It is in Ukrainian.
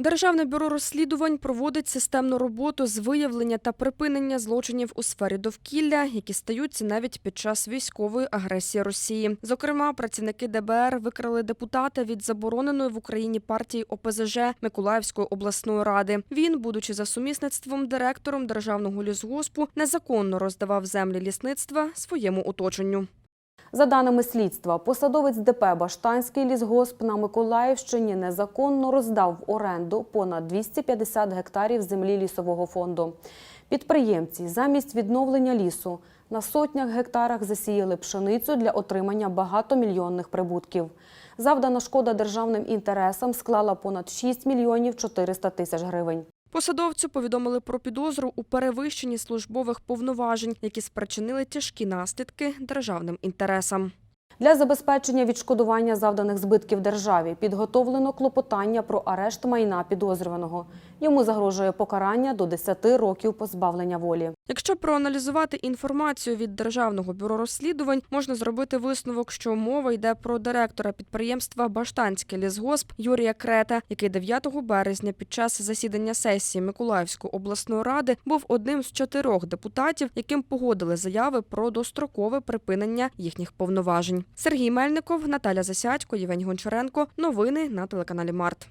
Державне бюро розслідувань проводить системну роботу з виявлення та припинення злочинів у сфері довкілля, які стаються навіть під час військової агресії Росії. Зокрема, працівники ДБР викрали депутата від забороненої в Україні партії ОПЗЖ Миколаївської обласної ради. Він, будучи за сумісництвом директором державного лісгоспу, незаконно роздавав землі лісництва своєму оточенню. За даними слідства, посадовець ДП Баштанський лісгосп на Миколаївщині незаконно роздав в оренду понад 250 гектарів землі лісового фонду. Підприємці замість відновлення лісу на сотнях гектарах засіяли пшеницю для отримання багатомільйонних прибутків. Завдана шкода державним інтересам склала понад 6 мільйонів 400 тисяч гривень. Посадовцю повідомили про підозру у перевищенні службових повноважень, які спричинили тяжкі наслідки державним інтересам. Для забезпечення відшкодування завданих збитків державі підготовлено клопотання про арешт майна підозрюваного. Йому загрожує покарання до 10 років позбавлення волі. Якщо проаналізувати інформацію від Державного бюро розслідувань, можна зробити висновок, що мова йде про директора підприємства Баштанський лісгосп Юрія Крета, який 9 березня під час засідання сесії Миколаївської обласної ради був одним з чотирьох депутатів, яким погодили заяви про дострокове припинення їхніх повноважень. Сергій Мельников, Наталя Засядько, Євгень Гончаренко. Новини на телеканалі Март.